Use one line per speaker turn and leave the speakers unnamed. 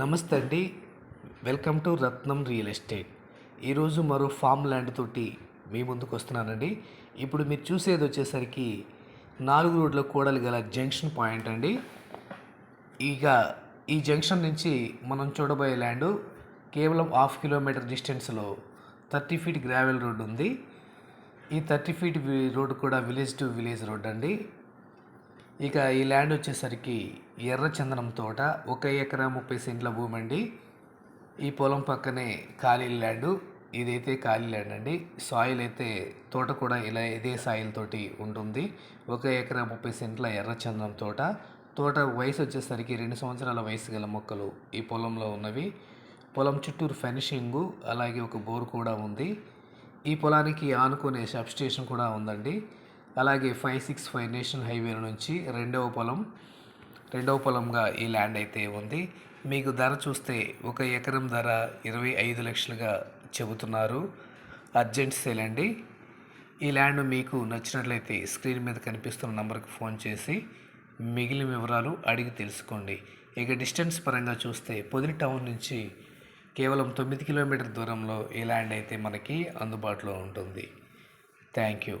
నమస్తే అండి. Welcome to Ratnam real estate. ఈరోజు మరో ఫామ్ ల్యాండ్ తోటి మీ ముందుకు వస్తున్నానండి. ఇప్పుడు మీరు చూసేది వచ్చేసరికి నాలుగు రోడ్ల కూడలు గల జంక్షన్ పాయింట్ అండి. ఇక ఈ జంక్షన్ నుంచి మనం చూడబోయే ల్యాండ్ కేవలం హాఫ్ కిలోమీటర్ డిస్టెన్స్లో థర్టీ ఫీట్ గ్రావెల్ రోడ్ ఉంది. ఈ థర్టీ ఫీట్ రోడ్ కూడా విలేజ్ టు విలేజ్ రోడ్ అండి. ఇక ఈ ల్యాండ్ వచ్చేసరికి ఎర్రచందనం తోట ఒక ఎకరా ముప్పై సెంట్ల భూమి అండి ఈ పొలం పక్కనే ఖాళీ ల్యాండ్ ఇదైతే ఖాళీ ల్యాండ్ అండి. సాయిల్ అయితే తోట కూడా ఇలా ఇదే సాయిల్ తోటి ఉంటుంది. ఒక ఎకరా ముప్పై సెంట్ల ఎర్రచందనం తోట. తోట వయసు వచ్చేసరికి రెండు సంవత్సరాల వయసు గల మొక్కలు ఈ పొలంలో ఉన్నవి. పొలం చుట్టూరు ఫెనిషింగు అలాగే ఒక బోర్ కూడా ఉంది. ఈ పొలానికి ఆనుకునే సబ్ స్టేషన్ కూడా ఉందండి. అలాగే five six five national highway నుంచి రెండవ పొలం రెండవ పొలంగా ఈ ల్యాండ్ అయితే ఉంది. మీకు ధర చూస్తే ఒక ఎకరం ధర ఇరవై ఐదు లక్షలుగా చెబుతున్నారు. అర్జెంట్ సేల్ అండి. ఈ ల్యాండ్ మీకు నచ్చినట్లయితే స్క్రీన్ మీద కనిపిస్తున్న నంబర్కి ఫోన్ చేసి మిగిలిన వివరాలు అడిగి తెలుసుకోండి. ఇక డిస్టెన్స్ పరంగా చూస్తే పొదిలి టౌన్ నుంచి కేవలం తొమ్మిది కిలోమీటర్ దూరంలో ఈ ల్యాండ్ అయితే మనకి అందుబాటులో ఉంటుంది. Thank you.